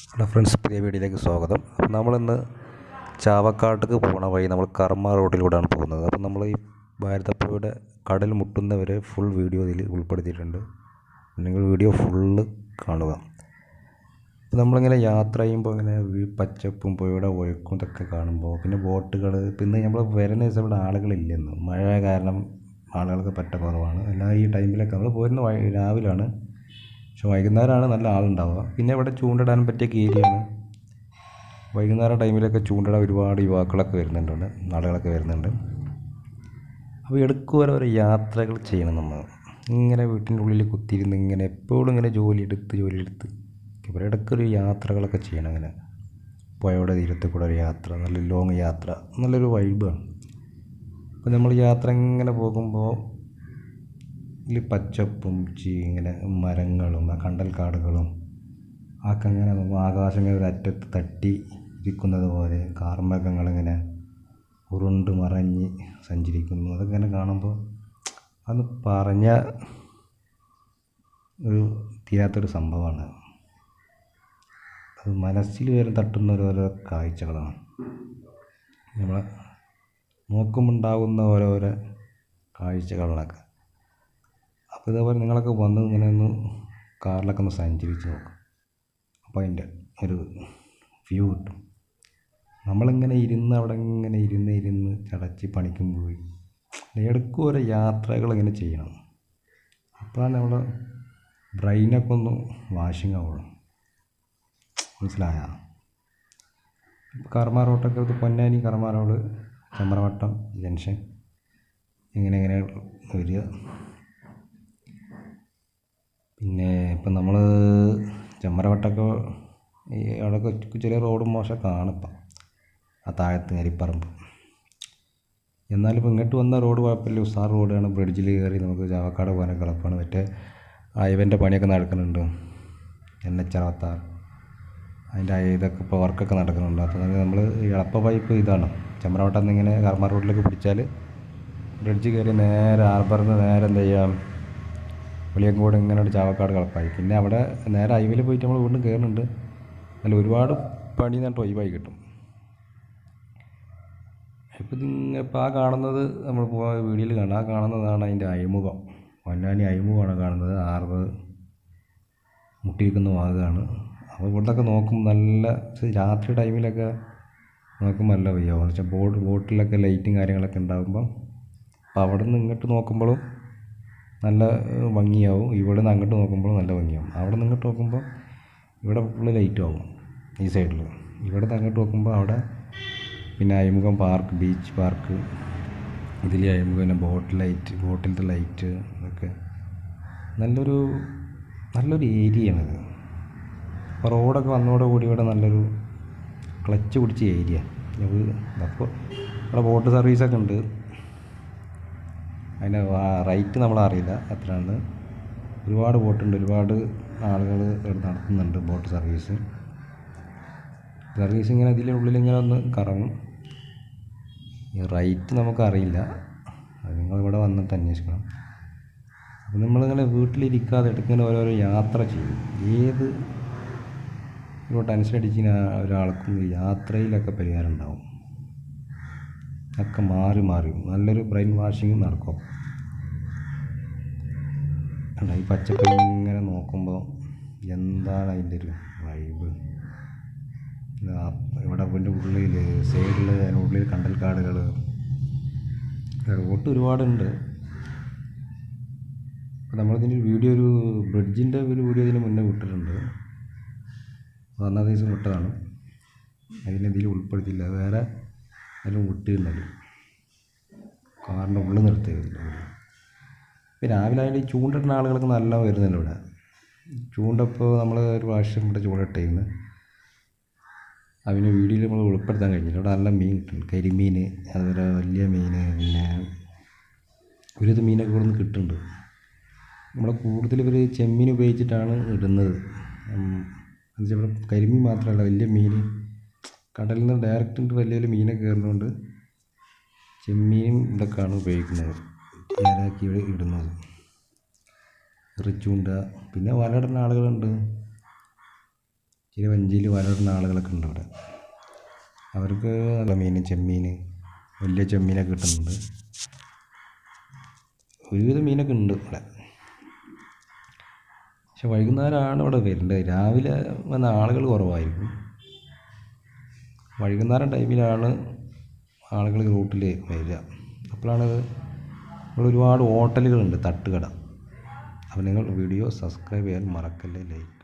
Hello friends പുതിയ വീഡിയോയിലേക്ക് സ്വാഗതം. അപ്പോൾ നമ്മളിന്ന് ചാവക്കാട്ടേക്ക് പോണ വഴി നമ്മൾ കർമ്മ റോഡിലൂടെയാണ് പോകുന്നത്. അപ്പോൾ നമ്മൾ ഈ ഭാരതപ്പുഴയുടെ കടൽ മുട്ടുന്നവരെ ഫുൾ വീഡിയോ ഇതിൽ ഉൾപ്പെടുത്തിയിട്ടുണ്ട്. നിങ്ങൾ വീഡിയോ ഫുള്ള് കാണുക. അപ്പോൾ നമ്മളിങ്ങനെ യാത്ര ചെയ്യുമ്പോൾ ഇങ്ങനെ പച്ചപ്പും പുഴയുടെ ഒഴുക്കും ഇതൊക്കെ കാണുമ്പോൾ പിന്നെ ബോട്ടുകൾ പിന്നെ നമ്മൾ വരുന്ന ദിവസം ഇവിടെ ആളുകളില്ലെന്ന്. മഴ കാരണം ആളുകൾക്ക് പറ്റ കുറവാണ്. എല്ലാ ഈ ടൈമിലൊക്കെ നമ്മൾ പോരുന്ന രാവിലെയാണ് പക്ഷെ വൈകുന്നേരമാണ് നല്ല ആളുണ്ടാവുക. പിന്നെ ഇവിടെ ചൂണ്ടിടാൻ പറ്റിയ ഏരിയയാണ് വൈകുന്നേരം ടൈമിലൊക്കെ ചൂണ്ടിടാൻ ഒരുപാട് യുവാക്കളൊക്കെ വരുന്നുണ്ട് ഇവിടെ ആളുകളൊക്കെ വരുന്നുണ്ട്. അപ്പോൾ എടുക്കുവരെ ഒരു യാത്രകൾ ചെയ്യണം നമ്മൾ. ഇങ്ങനെ വീട്ടിന്റെ ഉള്ളിൽ കുത്തിയിരുന്ന് ഇങ്ങനെ എപ്പോഴും ഇങ്ങനെ ജോലി എടുത്ത് ജോലി എടുത്ത് ഇവിടെ ഇടയ്ക്കൊരു യാത്രകളൊക്കെ ചെയ്യണം അങ്ങനെ പുഴയുടെ തീരത്ത് കൂടെ ഒരു യാത്ര നല്ല ലോങ് യാത്ര നല്ലൊരു വൈബാണ് അപ്പോൾ നമ്മൾ യാത്ര ഇങ്ങനെ പോകുമ്പോൾ ഇതിൽ പച്ചപ്പും ചീ ഇങ്ങനെ മരങ്ങളും ആ കണ്ടൽക്കാടുകളും ആക്കെ ഇങ്ങനെ നോക്കുമ്പോൾ ആകാശം ഇങ്ങനെ ഒരു അറ്റത്ത് തട്ടി ഇരിക്കുന്നത് പോലെ കാർമേഘങ്ങളിങ്ങനെ ഉരുണ്ട് മറഞ്ഞ് സഞ്ചരിക്കുന്നു. അതൊക്കെ ഇങ്ങനെ കാണുമ്പോൾ അത് പറഞ്ഞ ഒരു തീരാത്തൊരു സംഭവമാണ്. അത് മനസ്സിൽ വരെ തട്ടുന്ന ഓരോരോ കാഴ്ചകളാണ്. നമ്മൾ നോക്കുമ്പോണ്ടാകുന്ന ഓരോരോ കാഴ്ചകളിലൊക്കെ അപ്പോൾ ഇതേപോലെ നിങ്ങളൊക്കെ വന്ന് ഇങ്ങനെ ഒന്ന് കാറിലൊക്കെ ഒന്ന് സഞ്ചരിച്ച് നോക്കും. അപ്പോൾ അതിന്റെ ഒരു വ്യൂ കിട്ടും. നമ്മളിങ്ങനെ ഇരുന്ന് അവിടെ ഇങ്ങനെ ഇരുന്ന് ഇരുന്ന് ചടച്ച് പണിക്കും പോയി ഇടയ്ക്ക് ഓരോ യാത്രകൾ ഇങ്ങനെ ചെയ്യണം. അപ്പോഴാണ് നമ്മുടെ ബ്രെയിനൊക്കെ ഒന്ന് വാഷിംഗ് ആവുള്ളൂ. മനസ്സിലായ? കർമ്മ റോട്ടൊക്കെ ഇത് പൊന്നാനി കർമ്മ റോഡ് ചമ്രവട്ടം ജംഗ്ഷൻ ഇങ്ങനെ ഇങ്ങനെ വരിക പിന്നെ ഇപ്പം നമ്മൾ ചെമ്മരവട്ടമൊക്കെ ഈ അവിടെയൊക്കെ ചെറിയ റോഡും മോശം കാണും ആ താഴത്ത് അരിപ്പറമ്പ് എന്നാലും ഇപ്പോൾ ഇങ്ങോട്ട് വന്ന റോഡ് കുഴപ്പമില്ല. ഉസാർ റോഡാണ്. ബ്രിഡ്ജിൽ കയറി നമുക്ക് ചാവക്കാട് പോകാനൊക്കെ എളുപ്പമാണ്. മറ്റേ അയവന്റെ പണിയൊക്കെ നടക്കുന്നുണ്ട്. എൻ എച്ച് അറുപത്താറ്. അതിന്റെ ഇതൊക്കെ ഇപ്പോൾ വർക്കൊക്കെ നടക്കുന്നുണ്ട്. അപ്പോൾ നമ്മൾ എളുപ്പ പൈപ്പ് ഇതാണ്. ചെമ്പ്രവട്ടം ഇങ്ങനെ കർമ്മ റോഡിലേക്ക് പിടിച്ചാൽ ബ്രിഡ്ജ് കയറി നേരെ ഹാർബറിൽ നിന്ന് നേരെ എന്ത് ചെയ്യാം? വെളിയങ്കോട് ഇങ്ങനെ ഒരു ചാവക്കാട് കളപ്പായി പിന്നെ അവിടെ നേരെ ഹൈവേയിൽ പോയിട്ട് നമ്മൾ വീണ്ടും കയറുന്നുണ്ട് അതിൽ ഒരുപാട് പണി എന്നിട്ട് ഒഴിവായി കിട്ടും. ഇപ്പം നിങ്ങൾ ഇപ്പം ആ കാണുന്നത് നമ്മൾ വീഡിയോയിൽ കാണാം ആ കാണുന്നതാണ് അതിന്റെ അഴിമുഖം. പൊന്നാനി അഴിമുഖമാണ് കാണുന്നത്. ആർവ് മുട്ടിയിരിക്കുന്ന ഭാഗമാണ്. അപ്പോൾ ഇവിടുന്നൊക്കെ നോക്കും നല്ല രാത്രി ടൈമിലൊക്കെ നോക്കുമ്പോൾ നല്ല വയ്യാവും എന്ന് വെച്ചാൽ ബോട്ട് ബോട്ടിലൊക്കെ ലൈറ്റും കാര്യങ്ങളൊക്കെ ഉണ്ടാകുമ്പം അപ്പോൾ അവിടെ നിന്ന് ഇങ്ങോട്ട് നോക്കുമ്പോഴും നല്ല ഭംഗിയാവും. ഇവിടെ നിന്ന് അങ്ങോട്ട് നോക്കുമ്പോൾ നല്ല ഭംഗിയാവും. അവിടെ നിന്ന് ഇങ്ങോട്ട് നോക്കുമ്പോൾ ഇവിടെ ഫുള്ള് ലൈറ്റ് ആവും ഈ സൈഡിൽ ഇവിടെ നിന്ന് അങ്ങോട്ട് നോക്കുമ്പോൾ അവിടെ പിന്നെ അഴിമുഖം പാർക്ക് ബീച്ച് പാർക്ക് ഇതിൽ അഴിമുഖം പിന്നെ ബോട്ട് ലൈറ്റ് ബോട്ടിലത്തെ ലൈറ്റ് ഇതൊക്കെ. നല്ലൊരു നല്ലൊരു ഏരിയയാണിത് അപ്പോൾ റോഡൊക്കെ വന്നതോടുകൂടി ഇവിടെ നല്ലൊരു ക്ലച്ച് പിടിച്ച ഏരിയ അപ്പോൾ ഇവിടെ ബോട്ട് സർവീസൊക്കെ ഉണ്ട്. അതിന്റെ റേറ്റ് നമ്മളറിയില്ല എത്രയാണെന്ന്. ഒരുപാട് ബോട്ടുണ്ട് ഒരുപാട് ആളുകൾ ഇവിടെ നടത്തുന്നുണ്ട് ബോട്ട് സർവീസ്. സർവീസ് ഇങ്ങനെ ഇതിന്റെ ഉള്ളിൽ ഇങ്ങനെ ഒന്ന് കറങ്ങും. ഈ റേറ്റ് നമുക്കറിയില്ല അത് നിങ്ങളിവിടെ വന്നിട്ട് അന്വേഷിക്കണം. അപ്പോൾ നമ്മളിങ്ങനെ വീട്ടിലിരിക്കാതെ ഇടയ്ക്കിങ്ങനെ ഓരോരോ യാത്ര ചെയ്യും. ഏത് ഇപ്പോൾ ടെൻഷൻ അടിച്ചിന് ഒരാൾക്കും യാത്രയിലൊക്കെ പരിഹാരം ഉണ്ടാവും. ഒക്കെ മാറി മാറി. നല്ലൊരു ബ്രെയിൻ വാഷിങ് നടക്കും. അല്ല ഈ പച്ചപ്പ് ഇങ്ങനെ നോക്കുമ്പോൾ എന്താണ് അതിന്റെ ഒരു വൈബ് ഇവിടെ അതിന്റെ ഉള്ളിൽ സൈഡിൽ അതിന്റെ ഉള്ളിൽ കണ്ടൽക്കാടുകൾ റോട്ട് ഒരുപാടുണ്ട്. അപ്പോൾ നമ്മളിതിന്റെ ഒരു വീഡിയോ ഒരു ബ്രിഡ്ജിന്റെ ഒരു വീഡിയോ ഇതിന് മുന്നേ വിട്ടിട്ടുണ്ട്. അന്നത്തെ ദിവസം വിട്ടതാണ്. അതിനെന്തെങ്കിലും ഉൾപ്പെടുത്തിയില്ല. വേറെ അതിലും വിട്ടിരുന്നത് കാറിന്റെ ഉള്ളിൽ നിർത്തിയിരുന്നു ഇപ്പോൾ രാവിലെ ആയാലും ഈ ചൂണ്ടിടുന്ന ആളുകൾക്ക് നല്ല വരുന്നുണ്ട് ഇവിടെ. ചൂണ്ടപ്പോൾ നമ്മൾ ഒരു പ്രാവശ്യം ഇവിടെ ചൂണ്ടിട്ടിരുന്നു അതിന് വീഡിയോയിൽ നമ്മൾ ഉൾപ്പെടുത്താൻ കഴിഞ്ഞില്ല. ഇവിടെ നല്ല മീൻ കിട്ടുന്നുണ്ട്. കരിമീൻ അതുപോലെ വലിയ മീൻ പിന്നെ ഒരുവിധ മീനൊക്കെ ഇവിടെ നിന്ന് കിട്ടുന്നുണ്ട്. നമ്മളെ കൂടുതൽ ഇവർ ചെമ്മീൻ ഉപയോഗിച്ചിട്ടാണ് ഇടുന്നത്. കരിമീൻ മാത്രമല്ല വലിയ മീൻ കടലിൽ നിന്ന് ഡയറക്റ്റ് വലിയ വലിയ മീനൊക്കെ കയറുന്നതുകൊണ്ട് ചെമ്മീനും ഇതൊക്കെയാണ് ഉപയോഗിക്കുന്നത്. നേരാക്കി ഇടുന്നത്. റിച്ചുണ്ട പിന്നെ വലയിടുന്ന ആളുകളുണ്ട്. ചില വഞ്ചിയിൽ വലയിടുന്ന ആളുകളൊക്കെ ഉണ്ട് ഇവിടെ അവർക്ക് നല്ല മീൻ ചെമ്മീൻ വലിയ ചെമ്മീനൊക്കെ കിട്ടുന്നുണ്ട്. ഒരുവിധ മീനൊക്കെ ഉണ്ട് ഇവിടെ. പക്ഷെ വൈകുന്നേരമാണ് ഇവിടെ വരേണ്ടത്. രാവിലെ വന്ന ആളുകൾ കുറവായിരിക്കും. വൈകുന്നേരം ടൈമിലാണ് ആളുകൾ റൂട്ടിൽ വരിക. അപ്പോഴാണ് ഇവിടെ ഒരുപാട് ഹോട്ടലുകളുണ്ട് തട്ടുകട. അപ്പോൾ നിങ്ങൾ വീഡിയോ സബ്സ്ക്രൈബ് ചെയ്യാൻ മറക്കല്ലേ ലൈക്ക്